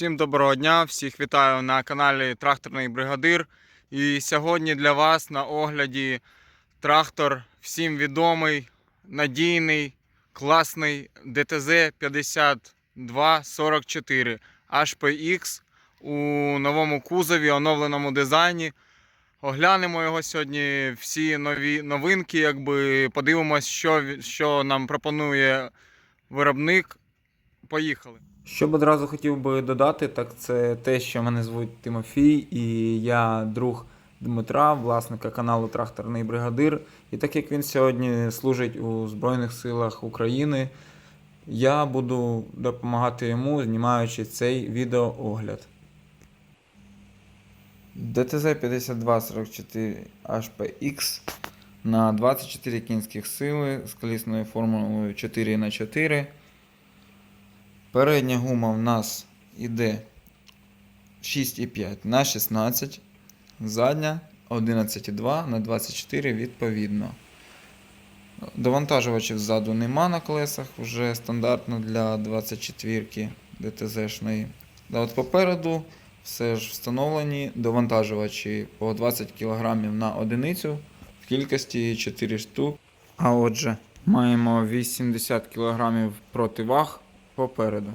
Всім доброго дня, всіх вітаю на каналі Тракторний Бригадир. І сьогодні для вас на огляді трактор всім відомий, надійний, класний DTZ 5244 HPX у новому кузові, оновленому дизайні. Оглянемо його сьогодні, всі нові новинки, якби подивимось, що, що нам пропонує виробник. Поїхали. Що б одразу хотів би додати, так це те, що мене звуть Тимофій, і я друг Дмитра, власника каналу Тракторний Бригадир. І так як він сьогодні служить у Збройних силах України, я буду допомагати йому, знімаючи цей відеоогляд. DTZ 5244 HPX на 24 кінських сили з колісною формулою 4х4. Передня гума в нас іде 6,5 на 16, задня 11,2 на 24 відповідно. Довантажувачів ззаду нема на колесах, вже стандартно для 24 ДТЗ-шної. А от попереду все ж встановлені довантажувачі по 20 кг на одиницю в кількості 4 штук. А отже, маємо 80 кг противаг попереду.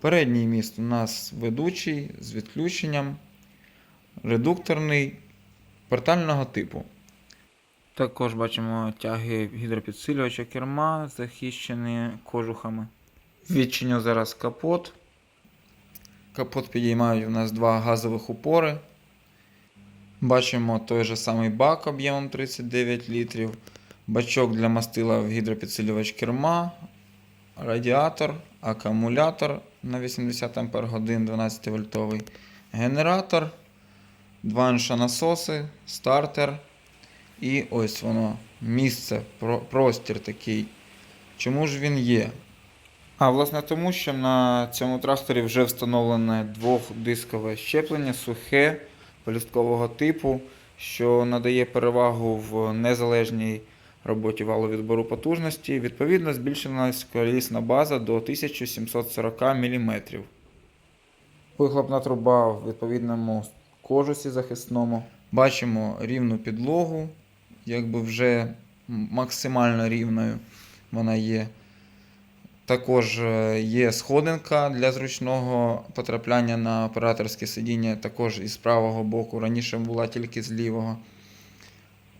Передній міст у нас ведучий з відключенням, редукторний портального типу. Також бачимо тяги гідропідсилювача керма, захищені кожухами. Відчиню зараз капот. Капот підіймають у нас два газових упори. Бачимо той же самий бак об'ємом 39 літрів, бачок для мастила в гідропідсилювач керма, радіатор, акумулятор на 80 Ах 12 вольтовий, генератор, два насоси, стартер. І ось воно, місце, про- простір такий. Чому ж він є? А власне тому, що на цьому тракторі вже встановлене двохдискове щеплення, сухе, полісткового типу, що надає перевагу в незалежній роботі валовідбору потужності. Відповідно, збільшилась колісна база до 1740 мм. Вихлопна труба в відповідному кожусі захисному. Бачимо рівну підлогу, якби вже максимально рівною вона є. Також е, є сходинка для зручного потрапляння на операторське сидіння, також із правого боку. Раніше була тільки з лівого.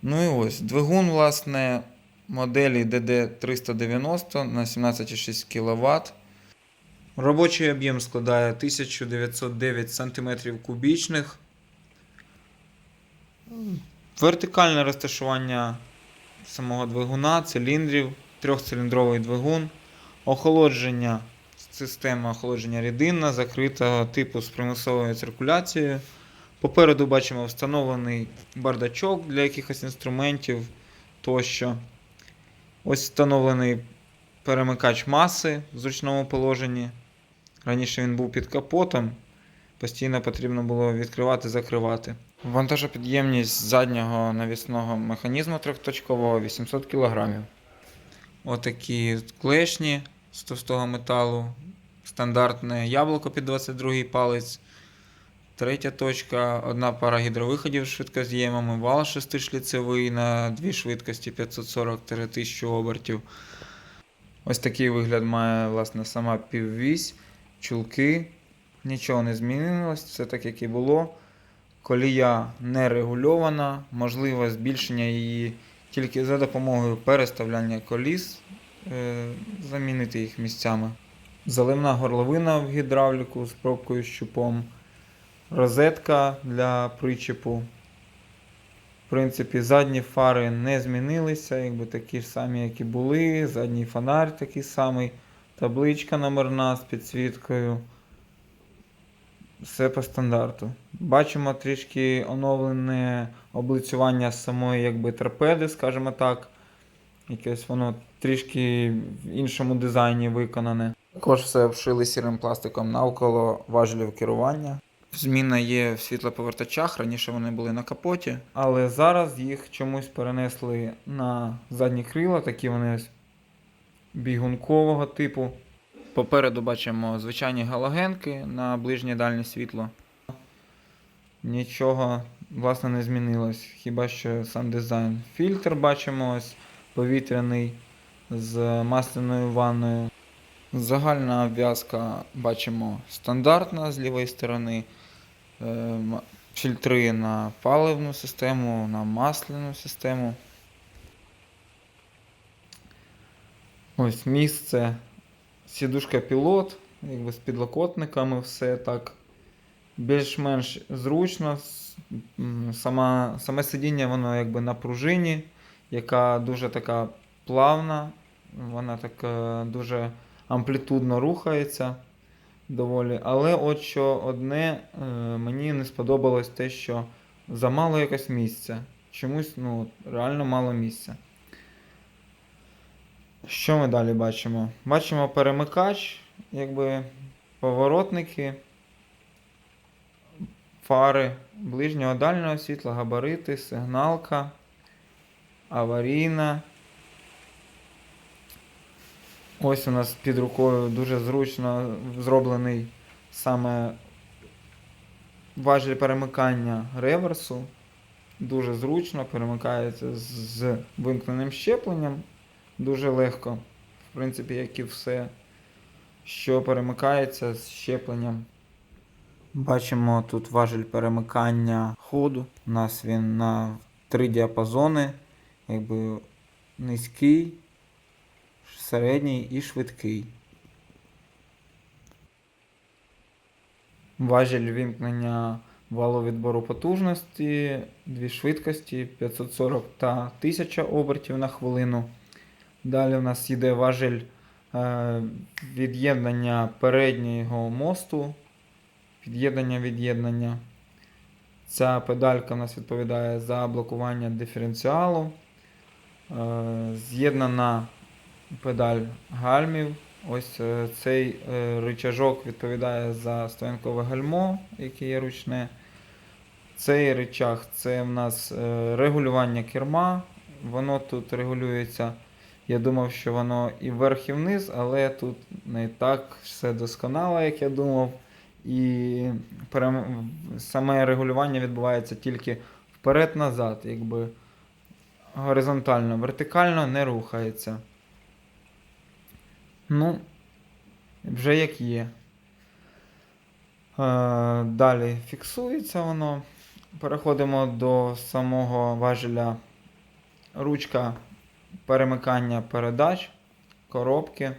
Ну і ось двигун, власне, моделі DD390 на 17,6 кВт. Робочий об'єм складає 1909 см кубічних. Вертикальне розташування самого двигуна, циліндрів, трьохциліндровий двигун, охолодження, система охолодження рідинна, закритого типу з примусовою циркуляцією. Попереду бачимо встановлений бардачок для якихось інструментів тощо. Ось встановлений перемикач маси в зручному положенні. Раніше він був під капотом, постійно потрібно було відкривати закривати. Вантажопідємність заднього навісного механізму трьохточкового 800 кг. Отакі клешні з товстого металу, стандартне яблуко під 22 палець. Третя точка, одна пара гідровиходів з швидкоз'ємами, вал шестишліцевий на дві швидкості 540-1000 обертів. Ось такий вигляд має власне сама піввісь, чулки. Нічого не змінилось, все так як і було. Колія не регульована, можливе збільшення її тільки за допомогою переставляння коліс, е, замінити їх місцями. Заливна горловина в гідравліку з пробкою щупом розетка для причепу. В принципі, задні фари не змінилися, якби такі ж самі, як і були. Задній фонарь такий самий, табличка номерна з підсвіткою. Все по стандарту. Бачимо трішки оновлене облицювання самої якби, торпеди, скажімо так. Якесь воно трішки в іншому дизайні виконане. Також все обшили сірим пластиком навколо важелів керування. Зміна є в світлоповертачах, раніше вони були на капоті, але зараз їх чомусь перенесли на задні крила, такі вони ось бігункового типу. Попереду бачимо звичайні галогенки на ближнє дальнє світло. Нічого, власне, не змінилось. Хіба що сам дизайн. Фільтр бачимо ось повітряний з масляною ванною. Загальна обв'язка бачимо стандартна з лівої сторони. Е, Фільтри на паливну систему, на масляну систему. Ось місце. Сідушка пілот, якби з підлокотниками, все так більш-менш зручно. Сама, саме сидіння воно якби на пружині, яка дуже така плавна, вона так е, дуже амплітудно рухається доволі. Але от що одне е, мені не сподобалось те, що замало якось місця. Чомусь ну, реально мало місця. Що ми далі бачимо? Бачимо перемикач, якби поворотники, фари ближнього дальнього світла, габарити, сигналка, аварійна. Ось у нас під рукою дуже зручно зроблений саме важіль перемикання реверсу. Дуже зручно перемикається з- вимкненим щепленням. Дуже легко, в принципі, як і все, що перемикається з щепленням. Бачимо тут важіль перемикання ходу. У нас він на три діапазони, якби низький, середній і швидкий. Важіль вімкнення валу відбору потужності, дві швидкості 540 та 1000 обертів на хвилину. Далі у нас йде важіль е, від'єднання переднього мосту, під'єднання від'єднання. Ця педалька у нас відповідає за блокування диференціалу. Е, з'єднана педаль гальмів. Ось е, цей е, рычажок відповідає за стоянкове гальмо, яке є ручне. Цей рычаг це в нас е, регулювання керма. Воно тут регулюється. Я думав, що воно і вверх, і вниз, але тут не так все досконало, як я думав. І саме регулювання відбувається тільки вперед-назад, якби горизонтально, вертикально не рухається. Ну, вже як є. Е, далі фіксується воно. Переходимо до самого важеля ручка перемикання передач, коробки.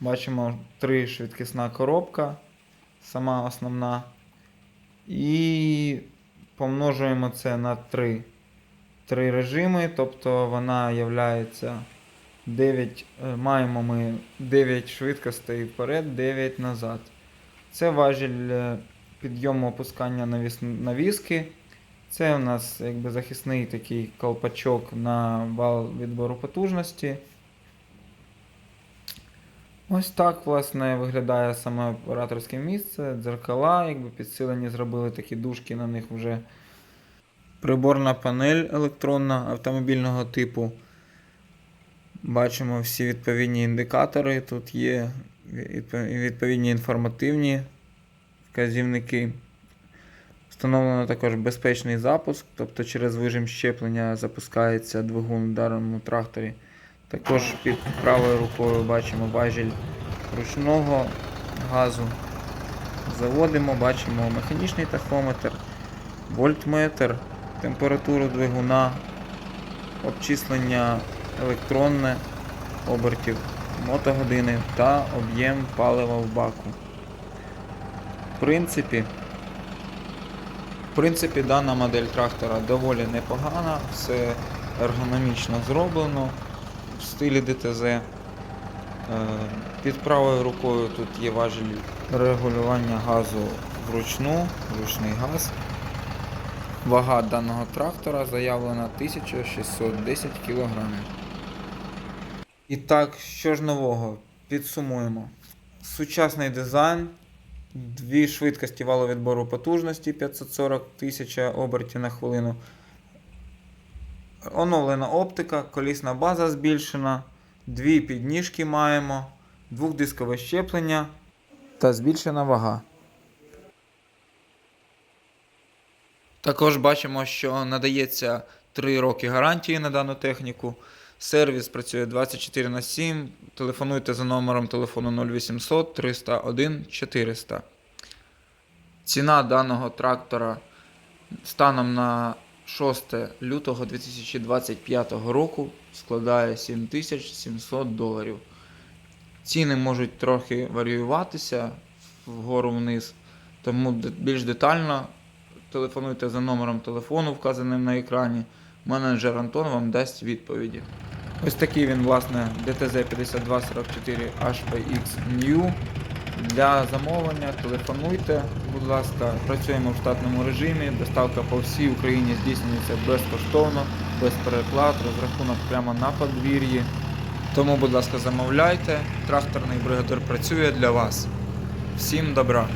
Бачимо три швидкісна коробка, сама основна. І помножуємо це на три, три режими, тобто вона являється 9, е, маємо ми 9 швидкостей вперед, 9 назад. Це важіль е, підйому опускання навіс, навіски. Це у нас якби захисний такий колпачок на вал відбору потужності. Ось так, власне, виглядає саме операторське місце, дзеркала, якби підсилені зробили такі дужки на них вже. Приборна панель електронна автомобільного типу. Бачимо всі відповідні індикатори. Тут є відповідні інформативні вказівники. Встановлено також безпечний запуск, тобто через вижим щеплення запускається двигун в даному тракторі. Також під правою рукою бачимо важіль ручного газу. Заводимо, бачимо механічний тахометр, вольтметр, температуру двигуна, обчислення електронне обертів мотогодини та об'єм палива в баку. В принципі, в принципі, дана модель трактора доволі непогана, все ергономічно зроблено в стилі ДТЗ. Е, Під правою рукою тут є важіль регулювання газу вручну, ручний газ. Вага даного трактора заявлена 1610 кг. І так, що ж нового? Підсумуємо. Сучасний дизайн, дві швидкості валовідбору потужності 540 тисяч обертів на хвилину. Оновлена оптика, колісна база збільшена, дві підніжки маємо, двохдискове щеплення та збільшена вага. Також бачимо, що надається 3 роки гарантії на дану техніку. Сервіс працює 24 на 7. Телефонуйте за номером телефону 0800 301 400. Ціна даного трактора станом на 6 лютого 2025 року складає 7700 доларів. Ціни можуть трохи варіюватися вгору вниз, тому більш детально телефонуйте за номером телефону, вказаним на екрані. Менеджер Антон вам дасть відповіді. Ось такий він, власне, DTZ 5244 HPX New. Для замовлення телефонуйте, будь ласка, працюємо в штатному режимі. Доставка по всій Україні здійснюється безкоштовно, без переплат, розрахунок прямо на подвір'ї. Тому, будь ласка, замовляйте. Тракторний бригадир працює для вас. Всім добра!